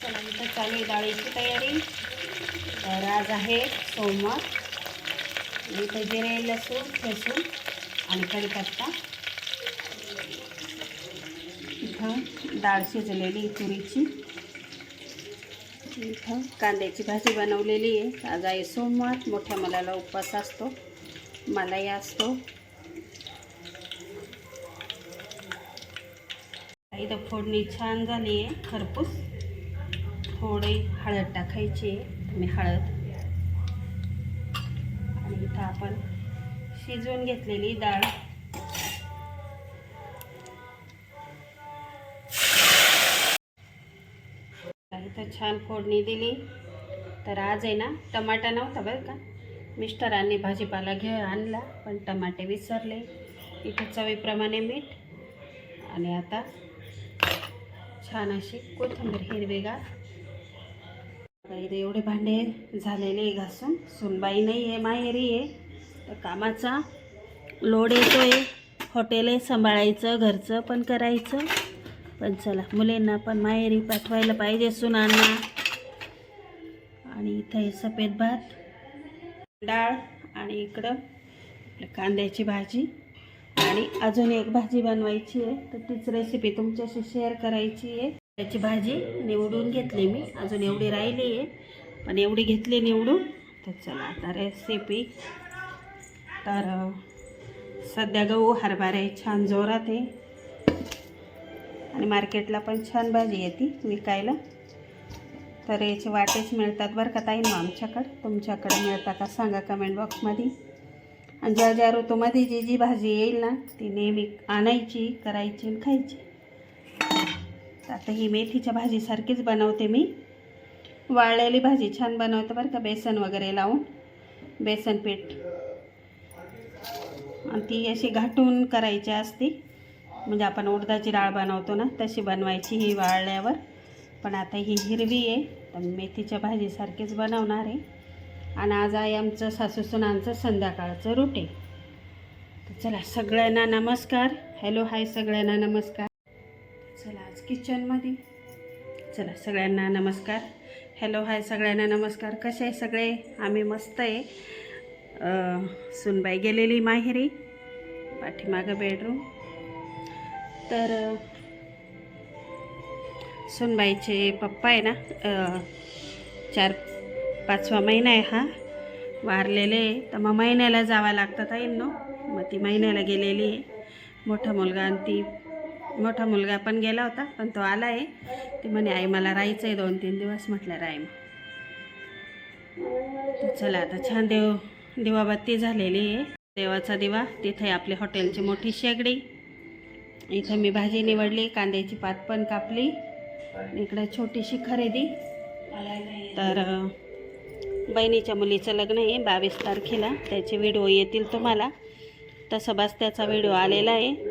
चला मित्र चालू आहे डाळीची तयारी. तर आज आहे सोमवार. इथं जिरे लसूण ठेसून आणि कढीपत्ता. इथं डाळ शिजलेली आहे तुरीची. इथं कांद्याची भाजी बनवलेली आहे. आज आहे सोमवार. मोठ्या मुलाला उपवास असतो. मलाही असतो. इथं फोडणी छान झाली आहे. खरपूस. थोडी हळद टाकायची आहे मी हळद. आणि इथं आपण शिजवून घेतलेली डाळ. इथं छान फोडणी दिली. तर आज आहे ना टमाटा नव्हता बरं का? मिस्टरांनी भाजीपाला घे आणला पण टमाटे विसरले. इथं चवीप्रमाणे मीठ आणि आता छान अशी कोथिंबीर हिरवेगार इथे एवढे भांडे झालेले आहे घासून. सुनबाई नाही आहे माहेरी आहे. तर कामाचा लोड येतो आहे हॉटेल आहे सांभाळायचं घरचं पण करायचं. पण चला मुलींना पण माहेरी पाठवायला पाहिजे सुनांना. आणि इथं आहे सफेद भात डाळ आणि इकडं कांद्याची भाजी. आणि अजून एक भाजी बनवायची आहे. तर तीच रेसिपी तुमच्याशी शेअर करायची आहे. त्याची भाजी निवडून घेतली मी. अजून एवढी राहिली आहे पण एवढी घेतली निवडून तर चला आता रेसिपी तर सध्या गहू हरभरे छान जोरात आहे. आणि मार्केटला पण छान भाजी येते विकायला. तर याचे वाटेच मिळतात बरं का ताई ना आमच्याकडं. तुमच्याकडे मिळतात का सांगा कमेंट बॉक्समध्ये आणि ज्या ज्या ऋतूमध्ये जी जी भाजी येईल ना ती नेहमी आणायची करायची आणि खायची. आता ही मेथीच्या भाजीसारखीच बनवते मी. वाळलेली भाजी छान बनवते बरं का बेसन वगैरे लावून. बेसन पीठ. आणि ती अशी घाटून करायची असती. म्हणजे आपण उडदाची डाळ बनवतो ना तशी बनवायची ही वाळल्यावर. पण आता ही हिरवी आहे तर मेथीच्या भाजीसारखीच बनवणार आहे. आणि आज आहे आमचं सासू सुनांचं संध्याकाळचं रुटे. तर चला सगळ्यांना नमस्कार. हॅलो हाय सगळ्यांना नमस्कार. किचनमध्ये चला सगळ्यांना नमस्कार. हॅलो हाय सगळ्यांना नमस्कार. कसे आहे सगळे? आम्ही मस्त आहे. सुनबाई गेलेली माहेरी पाठीमागं बेडरूम तर सुनबाईचे पप्पा आहे ना चार पाचवा महिना आहे हा. वारलेले आहे. तर मग महिन्याला जावं लागतं ताईंनो. नो मग ती महिन्याला गेलेली आहे. मोठा मुलगा आणि ती मोठा मुलगा पण गेला होता पण तो आला आहे. ते म्हणे आई मला राहायचं आहे दोन तीन दिवस म्हटलं राय मग. चला आता छान देव दिवाबत्ती झालेली आहे. देवाचा दिवा तिथे आपले आपली हॉटेलची मोठी शेगडी. इथं मी भाजी निवडली कांद्याची पात पण कापली इकडं छोटीशी खरेदी. तर बहिणीच्या मुलीचं लग्न आहे बावीस तारखेला. त्याचे व्हिडिओ येतील तुम्हाला. तसं बस त्याचा व्हिडिओ आलेला आहे.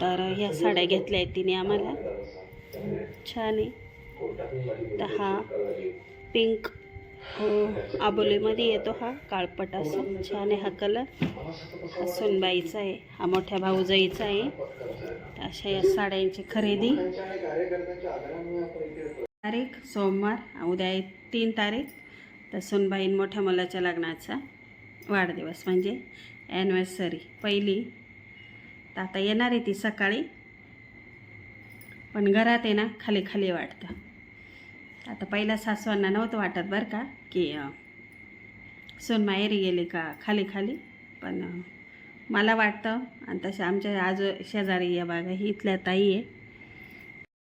तर ह्या साड्या घेतल्या आहेत तिने आम्हाला. छान आहे. तर हा पिंक आबोलीमध्ये येतो हा काळपट. असं छान आहे हा कलर हा सोनबाईचा आहे. हा मोठ्या भाऊजाईचा आहे. अशा या साड्यांची खरेदी. तारीख सोमवार. उद्या आहे तीन तारीख. तर सोनबाईन मोठ्या मुलाच्या लग्नाचा वाढदिवस म्हणजे ॲनिव्हर्सरी पहिली तर आता येणार आहे ती सकाळी. पण घरात आहे ना खाली खाली वाटतं. आता पहिल्या सासवांना नव्हतं वाटत बरं का की सोनमा एरी गेली का खाली खाली. पण मला वाटतं आणि तसे आमच्या आजो शेजारी या बागा ही इथल्या ताई आहे.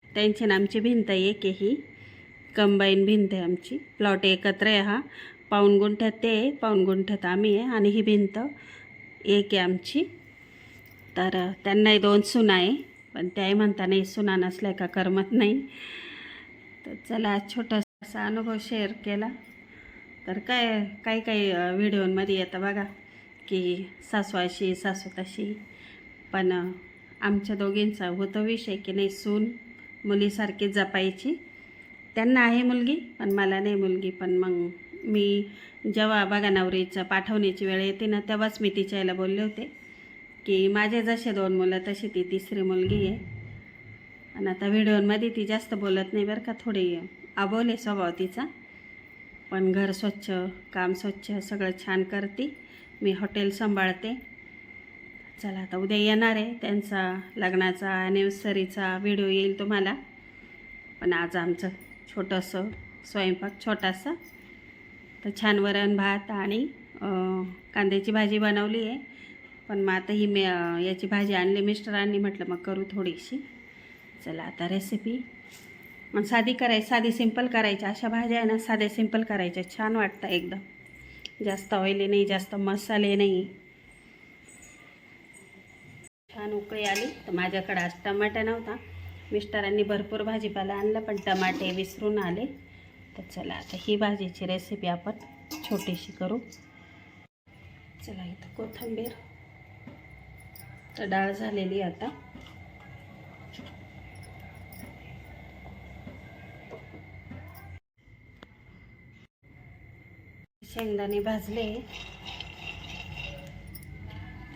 त्यांची ना आमची भिंत आहे ही. कंबाईन भिंत आहे आमची. प्लॉट एकत्र आहे हा. पाऊण गुंठ्यात ते आहे पाऊण गुंठ्यात आम्ही आहे आणि ही भिंत एक आहे आमची. तर त्यांनाही दोन सुना आहे पण त्याही म्हणता नाही सुना नसल्या का करमत नाही. तर चला आज छोटासा अनुभव शेअर केला. तर काय काही काही व्हिडिओमध्ये येतं बघा की सासू अशी सासू तशी. पण आमच्या दोघींचा होतो विषय की नाही सून मुलीसारखी जपायची. त्यांना आहे मुलगी पण मला नाही मुलगी. पण मग मी जेव्हा बघा नवरीचं पाठवण्याची वेळ येते ना तेव्हाच मी तिच्या आईला बोलले होते. की माझे जसे दोन मुलं तशी ती तिसरी मुलगी आहे. आणि आता व्हिडिओमध्ये ती जास्त बोलत नाही बरं का थोडी आबवले स्वभाव तिचा. पण घर स्वच्छ काम स्वच्छ सगळं छान करते. मी हॉटेल सांभाळते. चला आता उद्या येणार आहे त्यांचा लग्नाचा ॲनिव्हर्सरीचा व्हिडिओ येईल तुम्हाला. पण आज आमचं छोटंसं स्वयंपाक छोटासा. तर छान वरण भात आणि कांद्याची भाजी बनवली आहे. पण मग आता ही मे याची भाजी आणली मिस्टरांनी म्हटलं मग करू थोडीशी. चला आता रेसिपी मग साधी करायची साधी सिंपल करायच्या अशा भाज्या आहे ना साध्या सिंपल करायच्या. छान वाटतं एकदम. जास्त ऑइली नाही जास्त मसाले नाही. छान उकळी आली. तर माझ्याकडे आज टमाटा नव्हता. मिस्टरांनी भरपूर भाजीपाला आणला पण टमाटे विसरून आले. तर चला आता ही भाजीची रेसिपी आपण छोटीशी करू. चला इथं कोथिंबीर. तर डाळ झालेली आता. शेंगदाणे भाजले.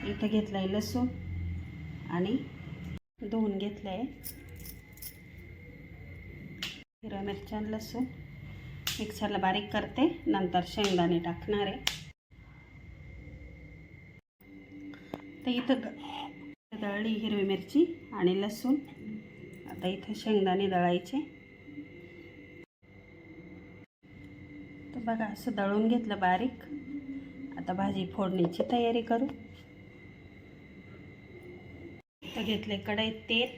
इथं घेतलाय लसूण आणि धुवून घेतलंय. हिरव्या मिरच्या आणि लसूण. मिक्सरला बारीक करते नंतर शेंगदाणे टाकणार आहे. तर इथं ग- दळली हिरवी मिरची आणि लसूण. आता इथं शेंगदाणे दळायचे. तर बघा असं दळून घेतलं बारीक. आता भाजी फोडणीची तयारी करू. तर घेतले कढई तेल.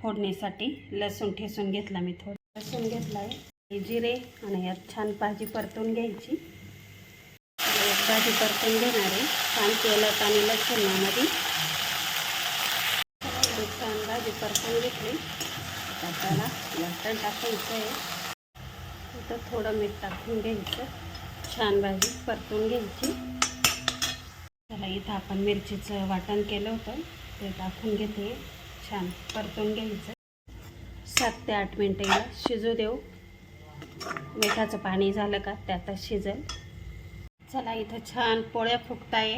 फोडणीसाठी लसूण ठेसून घेतला मी थोडं. लसूण घेतला आहे जिरे आणि यात छान भाजी परतून घ्यायची. एक भाजी परतून घेणार आहे. छान तेलात आणि लसूणामध्ये. परतून घेतली. आता त्याला लसण टाकायचं आहे तिथं थोडं मीठ टाकून घ्यायचं. छान भाजी परतून घ्यायची. त्याला इथं आपण मिरचीचं वाटण केलं होतं. ते टाकून घेते. छान परतून घ्यायचं. सात ते आठ मिनटं याला शिजू देऊ. मिठाचं पाणी झालं का त्यातच शिजेल. चला इथं छान पोळ्या फुगताय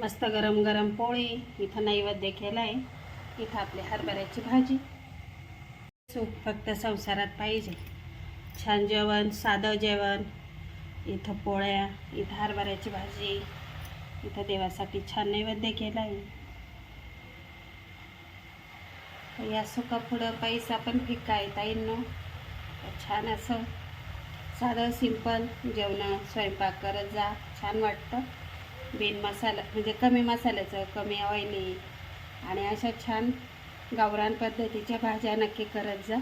मस्त गरम गरम पोळी. इथं नैवेद्य केला आहे इथं आपली हरभऱ्याची भाजी. सुख फक्त संसारात पाहिजे. छान जेवण साधं जेवण इथं पोळ्या इथं हरभऱ्याची भाजी इथं देवासाठी छान नैवेद्य केला आहे. तर या सुका पुढं पैसा पण फिक्का आहे ताईंनो तर छान असं साधं सिंपल जेवण स्वयंपाक करत जा. छान वाटतं. बिन मसाला म्हणजे कमी मसाल्याचं कमी ऑइली आणि अशा छान गावरान पद्धतीच्या भाज्या नक्की करत जा.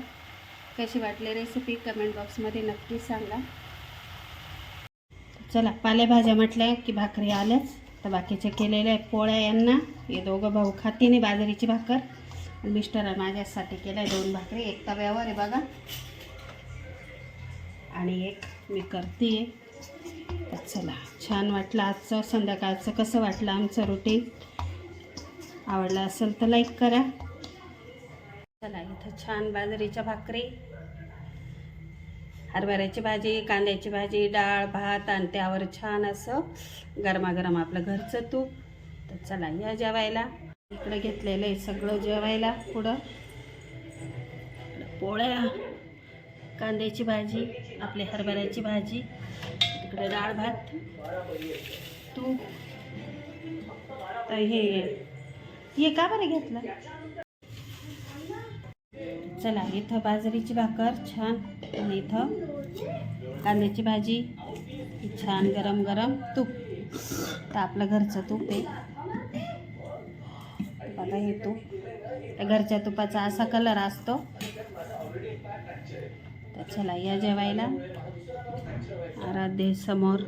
कशी वाटली रेसिपी कमेंट बॉक्समध्ये नक्की सांगा. चला पालेभाज्या म्हटल्या की भाकरी आल्याच. तर बाकीच्या केलेल्या आहेत पोळ्या यांना. हे दोघं भाऊ खातीने बाजरीची भाकर. आणि मिस्टर माझ्यासाठी केलं आहे दोन भाकरी. एक तव्यावर आहे बघा. आणि एक मी करते तर चला छान वाटलं आजचं. संध्याकाळचं कसं वाटलं आमचं रुटीन आवडला असेल तर लाईक करा. चला इथं छान बाजरीच्या भाकरी. हरभऱ्याची भाजी कांद्याची भाजी डाळ भात आणि त्यावर छान असं गरमागरम आपलं घरचं तूप. तर चला या जेवायला. इकडं घेतलेलं आहे सगळं जेवायला पुढं. पोळ्या कांद्याची भाजी आपली हरभऱ्याची भाजी तिकडे डाळ भात तूप. तर हे ये का बरं घेतलं? चला इथं बाजरीची भाकर छान आणि इथं कांद्याची भाजी छान गरम गरम तूप. तर आपलं घरचं तूप आहे. बघा हे तूप. त्या घरच्या तुपाचा असा कलर असतो. तर चला या जेवायला. आराध्य समोर.